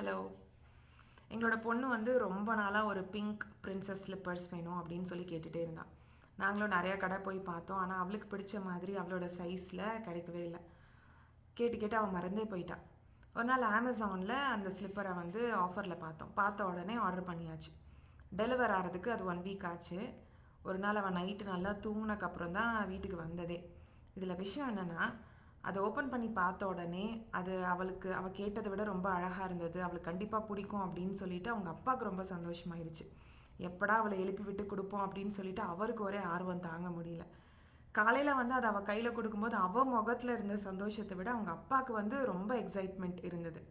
Hello எங்களோட பொண்ணு வந்து ரொம்ப நாளாக ஒரு பிங்க் பிரின்சஸ் ஸ்லிப்பர்ஸ் வேணும் அப்படின்னு சொல்லி கேட்டுகிட்டே இருந்தாள் நாங்களும் நிறையா கடை போய் பார்த்தோம். ஆனால் அவளுக்கு பிடிச்ச மாதிரி அவளோட சைஸில் கிடைக்கவே இல்லை. கேட்டு கேட்டு அவள் மறந்தே போயிட்டான் ஒரு நாள் அமேசானில் அந்த ஸ்லிப்பரை வந்து ஆஃபரில் பார்த்தோம். பார்த்த உடனே ஆர்டர் பண்ணியாச்சு. டெலிவர் ஆகிறதுக்கு அது ஒன் வீக் ஆச்சு. ஒரு நாள் அவன் நைட்டு நல்லா தூங்கினக்கப்புறம் தான் வீட்டுக்கு வந்ததே. இதில் விஷயம் என்னென்னா அதை ஓப்பன் பண்ணி பார்த்த உடனே அது அவளுக்கு அவள் கேட்டதை விட ரொம்ப அழகாக இருந்தது. அவளுக்கு கண்டிப்பாக பிடிக்கும் அப்படின்னு சொல்லிட்டு அவங்க அப்பாவுக்கு ரொம்ப சந்தோஷமாயிடுச்சு. எப்படா அவளை எழுப்பி விட்டு கொடுப்போம் அப்படின்னு சொல்லிட்டு அவருக்கு ஒரே ஆர்வம் தாங்க முடியல. காலையில் வந்து அதை அவள் கையில் கொடுக்கும்போது அவள் முகத்தில் இருந்த சந்தோஷத்தை விட அவங்க அப்பாவுக்கு வந்து ரொம்ப எக்ஸைட்மெண்ட் இருந்தது.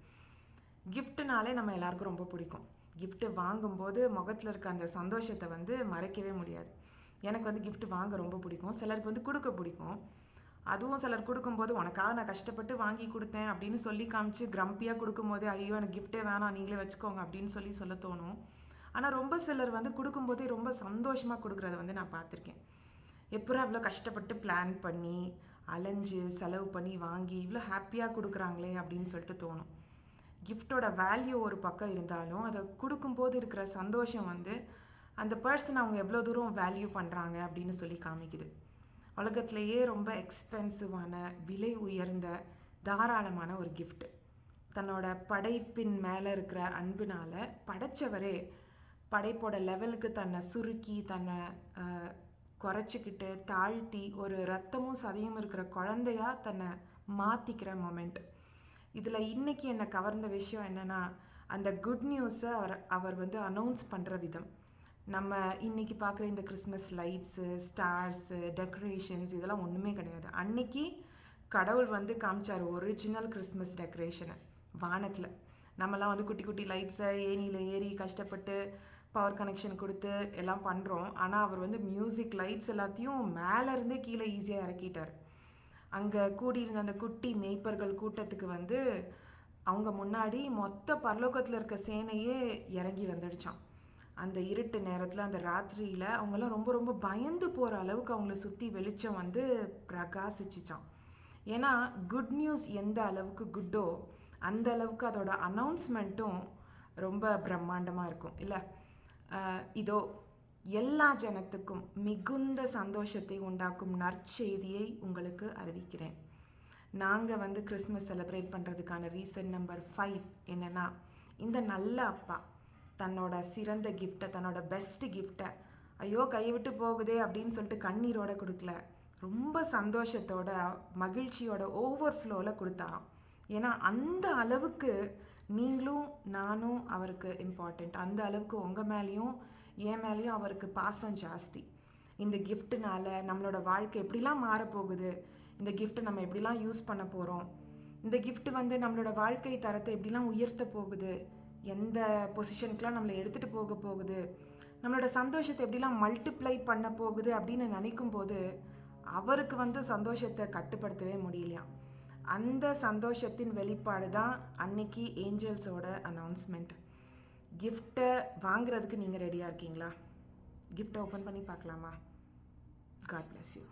கிஃப்ட்டுனாலே நம்ம எல்லாருக்கும் ரொம்ப பிடிக்கும். கிஃப்ட்டு வாங்கும்போது முகத்தில் இருக்க அந்த சந்தோஷத்தை வந்து மறைக்கவே முடியாது. எனக்கு வந்து கிஃப்ட் வாங்க ரொம்ப பிடிக்கும். சிலருக்கு வந்து கொடுக்க பிடிக்கும். அதுவும் சிலர் கொடுக்கும்போது உனக்காக நான் கஷ்டப்பட்டு வாங்கி கொடுத்தேன் அப்படின்னு சொல்லி காமிச்சு கிரம்பியாக கொடுக்கும்போது ஐயோ எனக்கு கிஃப்ட்டே வேணாம் நீங்களே வச்சுக்கோங்க அப்படின்னு சொல்லி சொல்ல தோணும். ஆனால் ரொம்ப சிலர் வந்து கொடுக்கும்போதே ரொம்ப சந்தோஷமாக கொடுக்குறத வந்து நான் பார்த்துருக்கேன். எப்பறம் அவ்வளோ கஷ்டப்பட்டு பிளான் பண்ணி அலைஞ்சு செலவு பண்ணி வாங்கி இவ்வளோ ஹாப்பியாக கொடுக்குறாங்களே அப்படின்னு சொல்லிட்டு தோணும். கிஃப்டோட வேல்யூ ஒரு பக்கம் இருந்தாலும் அதை கொடுக்கும்போது இருக்கிற சந்தோஷம் வந்து அந்த பர்சன் அவங்க எவ்வளோ தூரம் வேல்யூ பண்ணுறாங்க அப்படின்னு சொல்லி காமிக்குது. உலகத்திலேயே ரொம்ப எக்ஸ்பென்சிவான விலை உயர்ந்த தாராளமான ஒரு கிஃப்ட் தன்னோட படைப்பின் மேலே இருக்கிற அன்பினால் படைச்சவரே படைப்போட லெவலுக்கு தன்னை சுருக்கி தன்னை குறைச்சிக்கிட்டு தாழ்த்தி ஒரு ரத்தமும் சதையும் இருக்கிற குழந்தையாக தன்னை மாற்றிக்கிற மொமெண்ட் இதில் இன்றைக்கி என்னை கவர்ந்த விஷயம் என்னென்னா அந்த குட் நியூஸை அவர் அவர் வந்து அனௌன்ஸ் பண்ணுற விதம். நம்ம இன்னைக்கு பார்க்குற இந்த கிறிஸ்மஸ் லைட்ஸு ஸ்டார்ஸு டெக்கரேஷன்ஸ் இதெல்லாம் ஒன்றுமே கிடையாது. அன்னைக்கு கடவுள் வந்து காமிச்சார் ஒரிஜினல் கிறிஸ்மஸ் டெக்கரேஷனை வானத்தில். நம்மலாம் வந்து குட்டி குட்டி லைட்ஸை ஏணியில் ஏறி கஷ்டப்பட்டு பவர் கனெக்ஷன் கொடுத்து எல்லாம் பண்ணுறோம் ஆனால் அவர் வந்து மியூசிக் லைட்ஸ் எல்லாத்தையும் மேலேருந்தே கீழே ஈஸியாக இறக்கிட்டார். அங்கே கூடியிருந்த அந்த குட்டி மேய்ப்பர்கள் கூட்டத்துக்கு வந்து அவங்க முன்னாடி மொத்த பரலோகத்தில் இருக்க சேனையே இறங்கி வந்துடுச்சான் அந்த இருட்டு நேரத்தில் அந்த ராத்திரியில் அவங்களாம் ரொம்ப ரொம்ப பயந்து போகிற அளவுக்கு அவங்கள சுற்றி வெளிச்சம் வந்து பிரகாசிச்சிச்சான் ஏன்னா குட் நியூஸ் எந்த அளவுக்கு குட்டோ அந்த அளவுக்கு அதோட அனௌன்ஸ்மெண்ட்டும் ரொம்ப பிரம்மாண்டமாக இருக்கும். இல்லை? இதோ எல்லா ஜனத்துக்கும் மிகுந்த சந்தோஷத்தை உண்டாக்கும் நற்செய்தியை உங்களுக்கு அறிவிக்கிறேன். நாங்கள் வந்து கிறிஸ்மஸ் செலிப்ரேட் பண்ணுறதுக்கான ரீசன் நம்பர் ஃபைவ் என்னென்னா இந்த நல்ல அப்பா தன்னோட சிறந்த கிஃப்ட்டை தன்னோட பெஸ்ட் கிஃப்ட்டை ஐயோ கைவிட்டு போகுதே அப்படின்னு சொல்லிட்டு கண்ணீரோட கொடுக்கல. ரொம்ப சந்தோஷத்தோட மகிழ்ச்சியோட ஓவர் ஃப்ளோவில் கொடுத்தாராம். ஏன்னா அந்த அளவுக்கு நீங்களும் நானும் அவருக்கு இம்பார்ட்டண்ட் அந்த அளவுக்கு உங்கள் மேலேயும் என் மேலேயும் அவருக்கு பாசம் ஜாஸ்தி. இந்த கிஃப்ட்டுனால நம்மளோட வாழ்க்கை எப்படிலாம் மாறப்போகுது? இந்த கிஃப்ட்டை நம்ம எப்படிலாம் யூஸ் பண்ண போகிறோம் இந்த கிஃப்ட் வந்து நம்மளோட வாழ்க்கை தரத்தை எப்படிலாம் உயர்த்த போகுது? எந்த பொசிஷனுக்குலாம் நம்மளை எடுத்துகிட்டு போக போகுது நம்மளோட சந்தோஷத்தை எப்படிலாம் மல்டிப்ளை பண்ண போகுது அப்படின்னு நினைக்கும் போது அவருக்கு வந்து சந்தோஷத்தை கட்டுப்படுத்தவே முடியலையாம். அந்த சந்தோஷத்தின் வெளிப்பாடு தான் அன்னைக்கு ஏஞ்சல்ஸோட அனௌன்ஸ்மெண்ட் கிஃப்ட்டை வாங்குறதுக்கு நீங்கள் ரெடியாக இருக்கீங்களா? கிஃப்ட்டை ஓப்பன் பண்ணி பார்க்கலாமா? God bless you